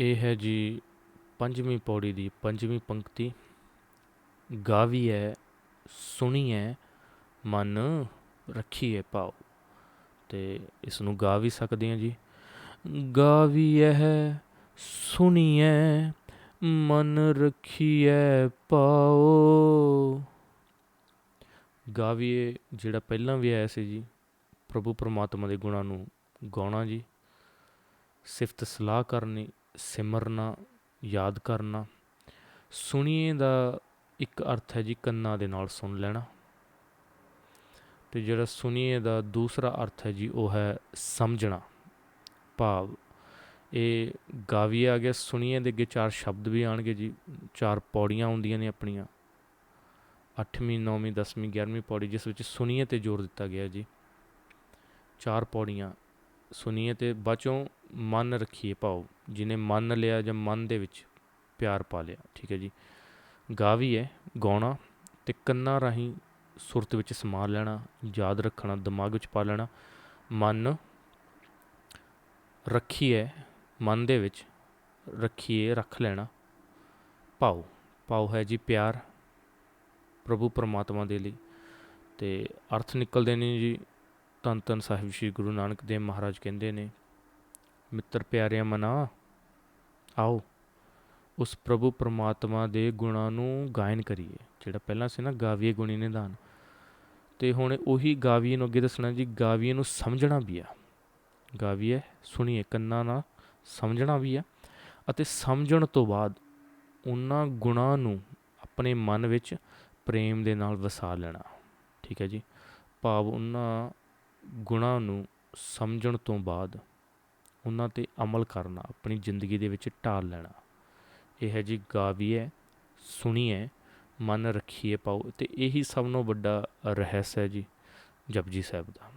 ਇਹ ਹੈ ਜੀ ਪੰਜਵੀਂ ਪੌੜੀ ਦੀ ਪੰਜਵੀਂ ਪੰਕਤੀ। ਗਾਵੀ ਹੈ ਸੁਣੀ ਹੈ ਮਨ ਰੱਖੀ ਹੈ ਭਾਉ ਤੇ ਇਸ ਨੂੰ ਗਾ ਵੀ ਸਕਦੇ ਹਾਂ ਜੀ। ਗਾਵੀ ਹੈ ਸੁਣੀ ਹੈ ਮਨ ਰੱਖੀ ਹੈ ਭਾਉ ਗਾਵੀਏ ਜਿਹੜਾ ਪਹਿਲਾਂ ਵੀ ਆਇਆ ਸੀ ਜੀ, ਪ੍ਰਭੂ ਪਰਮਾਤਮਾ ਦੇ ਗੁਣਾਂ ਨੂੰ ਗਾਉਣਾ ਜੀ। ਸਿਫਤ ਸਲਾਹ ਕਰਨੀ ਸਿਮਰਨਾ, ਯਾਦ ਕਰਨਾ। ਸੁਣੀਏ ਦਾ ਇੱਕ ਅਰਥ ਹੈ ਜੀ ਕੰਨਾਂ ਦੇ ਨਾਲ ਸੁਣ ਲੈਣਾ। ਤੇ ਜਿਹੜਾ ਸੁਣੀਏ ਦਾ ਦੂਸਰਾ ਅਰਥ ਹੈ ਜੀ ਉਹ ਹੈ ਸਮਝਣਾ। ਭਾਵ, ਇਹ ਗਾਵੀ ਆ ਗਿਆ, ਸੁਣੀਏ ਦੇ ਅੱਗੇ ਚਾਰ ਸ਼ਬਦ ਵੀ ਆਣਗੇ ਜੀ। ਚਾਰ ਪੌੜੀਆਂ ਹੁੰਦੀਆਂ ਨੇ ਆਪਣੀਆਂ। 8ਵੀਂ 9ਵੀਂ 10ਵੀਂ 11ਵੀਂ ਪੌੜੀ ਜਿਸ ਵਿੱਚ ਸੁਣੀਏ ਤੇ ਜ਼ੋਰ ਦਿੱਤਾ ਗਿਆ ਜੀ। ਚਾਰ ਪੌੜੀਆਂ। ਸੁਣੀਏ ਤੇ ਬਾਚੋਂ ਮਨ ਰੱਖੀਏ ਭਾਉ ਜਿਹਨੇ ਮੰਨ ਲਿਆ ਜਾਂ ਮਨ ਦੇ ਵਿੱਚ ਪਿਆਰ ਪਾ ਲਿਆ, ਠੀਕ ਹੈ ਜੀ। ਗਾਵੀ ਹੈ, ਗਾਉਣਾ ਤੇ ਕੰਨਾਂ ਰਾਹੀਂ ਸੁਰਤ ਵਿੱਚ ਸਮਾ ਲੈਣਾ, ਯਾਦ ਰੱਖਣਾ, ਦਿਮਾਗ ਵਿੱਚ ਪਾ ਲੈਣਾ। ਮਨ ਰੱਖੀਏ, ਮਨ ਦੇ ਵਿੱਚ ਰੱਖੀਏ, ਰੱਖ ਲੈਣਾ। ਭਾਉ ਭਾਉ ਹੈ ਜੀ ਪਿਆਰ ਪ੍ਰਭੂ ਪਰਮਾਤਮਾ ਦੇ ਲਈ। ਤੇ ਅਰਥ ਨਿਕਲਦੇ ਨੇ ਜੀ ਧੰਨ ਧੰਨ ਸਾਹਿਬ ਸ੍ਰੀ ਗੁਰੂ ਨਾਨਕ ਦੇਵ ਮਹਾਰਾਜ ਕਹਿੰਦੇ ਨੇ, ਮਿੱਤਰ ਪਿਆਰਿਆਂ ਮਨਾ, ਆਓ ਉਸ ਪ੍ਰਭੂ ਪਰਮਾਤਮਾ ਦੇ ਗੁਣਾਂ ਨੂੰ ਗਾਇਨ ਕਰੀਏ, ਜਿਹੜਾ ਪਹਿਲਾਂ ਸੀ ਨਾ ਗਾਵੀਏ ਗੁਣੀ ਨਿਧਾਨ ਤੇ ਹੁਣ ਉਹੀ ਗਾਵੀਏ ਨੂੰ ਅੱਗੇ ਦੱਸਣਾ ਜੀ, ਗਾਵੀਏ ਨੂੰ ਸਮਝਣਾ ਵੀ ਆ। ਗਾਵੀਏ, ਸੁਣੀਏ, ਕੰਨਾਂ ਨਾਲ ਸਮਝਣਾ ਵੀ ਆ ਅਤੇ ਸਮਝਣ ਤੋਂ ਬਾਅਦ ਉਹਨਾਂ ਗੁਣਾਂ ਨੂੰ ਆਪਣੇ ਮਨ ਵਿੱਚ ਪ੍ਰੇਮ ਦੇ ਨਾਲ ਵਸਾ ਲੈਣਾ। ਠੀਕ ਹੈ ਜੀ? ਭਾਵ ਉਹਨਾਂ ਗੁਣਾਂ ਨੂੰ ਸਮਝਣ ਤੋਂ ਬਾਅਦ ਉਹਨਾਂ ਤੇ ਅਮਲ ਕਰਨਾ, ਆਪਣੀ ਜ਼ਿੰਦਗੀ ਦੇ ਵਿੱਚ ਢਾਲ ਲੈਣਾ। ਇਹ ਹੈ ਜੀ, ਗਾਵੀਏ, ਸੁਣੀਏ, ਮਨ ਰੱਖੀਏ ਪਾਓ। ਤੇ ਇਹੀ ਸਭ ਤੋਂ ਵੱਡਾ ਰਹੱਸ ਹੈ ਜੀ ਜਪਜੀ ਸਾਹਿਬ ਦਾ।